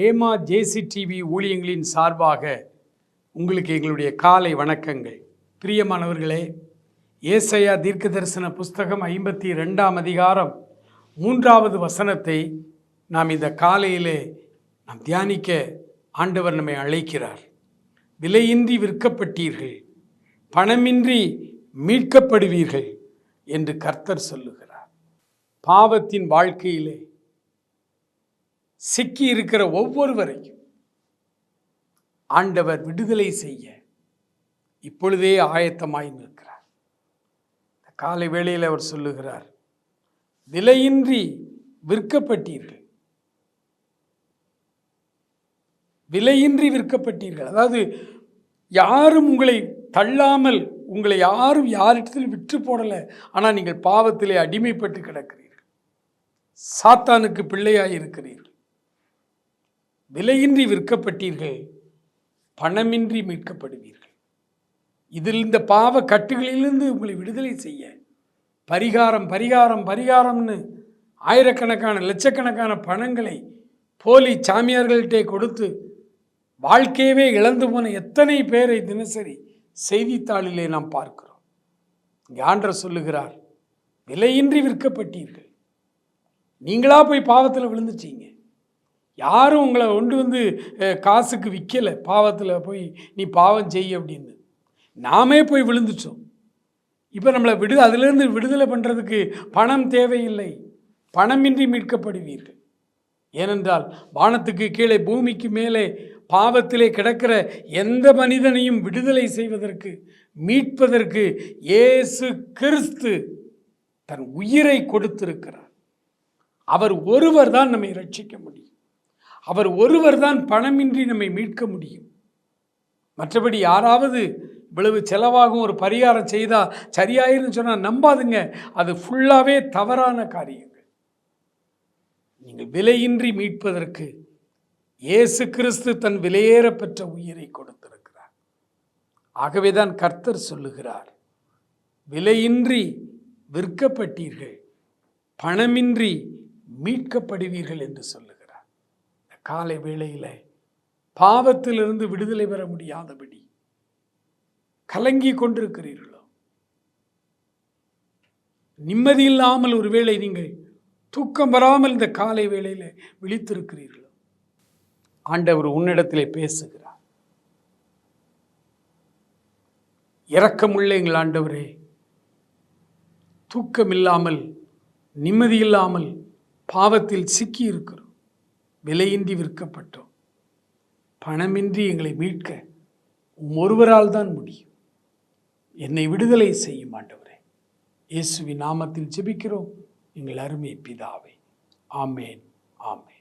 Rhema ஜேசி TV ஊழியங்களின் சார்பாக உங்களுக்கு எங்களுடைய காலை வணக்கங்கள். பிரியமானவர்களே ஏசையா தீர்க்க தரிசன புஸ்தகம் ஐம்பத்தி ரெண்டாம் அதிகாரம் மூன்றாவது வசனத்தை நாம் இந்த காலையிலே நாம் தியானிக்க ஆண்டவர் நம்மை அழைக்கிறார். விலையின்றி விற்கப்பட்டீர்கள் பணமின்றி மீட்கப்படுவீர்கள் என்று கர்த்தர் சொல்லுகிறார். பாவத்தின் வாழ்க்கையிலே சிக்கி இருக்கிற ஒவ்வொருவரையும் ஆண்டவர் விடுதலை செய்ய இப்பொழுதே ஆயத்தமாய் நிற்கிறார். காலை வேளையில் அவர் சொல்லுகிறார் விலையின்றி விற்கப்பட்டீர்கள். விலையின்றி விற்கப்பட்டீர்கள். அதாவது யாரும் உங்களை தள்ளாமல் உங்களை யாரும் யாரிடத்தில் விற்று போடலை ஆனால் நீங்கள் பாவத்திலே அடிமைப்பட்டு கிடக்கிறீர்கள். சாத்தானுக்கு பிள்ளையாக இருக்கிறீர்கள். விலையின்றி விற்கப்பட்டீர்கள் பணமின்றி மீட்கப்படுவீர்கள். இதில் இந்த பாவ கட்டுகளிலிருந்து உங்களை விடுதலை செய்ய பரிகாரம் பரிகாரம் பரிகாரம்னு ஆயிரக்கணக்கான லட்சக்கணக்கான பணங்களை போலி சாமியார்கள்ட்டே கொடுத்து வாழ்க்கையவே இழந்து போன எத்தனை பேரை தினசரி செய்தித்தாளிலே நாம் பார்க்கிறோம். இங்கே ஆண்டர் சொல்லுகிறார் விலையின்றி விற்கப்பட்டீர்கள். நீங்களா போய் பாவத்தில் விழுந்துச்சீங்க யாரும் உங்களை கொண்டு வந்து காசுக்கு விற்கலை பாவத்தில் போய் நீ பாவம் செய் அப்படின்னு. நாமே போய் விழுந்துட்டோம். இப்போ நம்மளை விடு அதிலிருந்து விடுதலை பண்ணுறதுக்கு பணம் தேவையில்லை. பணமின்றி மீட்கப்படுவீர்கள். ஏனென்றால் வானத்துக்கு கீழே பூமிக்கு மேலே பாவத்திலே கிடக்கிற எந்த மனிதனையும் விடுதலை செய்வதற்கு மீட்பதற்கு இயேசு கிறிஸ்து தன் உயிரை கொடுத்திருக்கிறார். அவர் ஒருவர் தான் நம்மை ரட்சிக்க முடியும். அவர் ஒருவர் தான் பணமின்றி நம்மை மீட்க முடியும். மற்றபடி யாராவது இவ்வளவு செலவாகும் ஒரு பரிகாரம் செய்தால் சரியாயிருன்னு சொன்னால் நம்பாதுங்க. அது ஃபுல்லாகவே தவறான காரியங்கள். நீங்கள் விலையின்றி மீட்பதற்கு இயேசு கிறிஸ்து தன் விலையேற பெற்ற உயிரை கொடுத்திருக்கிறார். ஆகவே தான் கர்த்தர் சொல்லுகிறார் விலையின்றி விற்கப்பட்டீர்கள் பணமின்றி மீட்கப்படுவீர்கள் என்று சொல்ல காலை வேளையில் பாவத்திலிருந்து விடுதலை பெற முடியாதபடி கலங்கி கொண்டிருக்கிறீர்களோ? நிம்மதி இல்லாமல் ஒருவேளை நீங்கள் தூக்கம் வராமல் இந்த காலை வேளையில் விழித்திருக்கிறீர்களோ? ஆண்டவர் உன்னிடத்திலே பேசுகிறார். இரக்கமுள்ள எங்கள் ஆண்டவரே தூக்கம் இல்லாமல் நிம்மதி இல்லாமல் பாவத்தில் சிக்கி இருக்கிறோம் விலையின்றி விற்கப்பட்டோம். பணமின்றி எங்களை மீட்க ஒருவரால் தான் முடியும். என்னை விடுதலை செய்யும் ஆண்டவரே. இயேசுவின் நாமத்தில் ஜெபிக்கிறோம். எங்கள் அருமை பிதாவை. ஆமேன் ஆமேன்.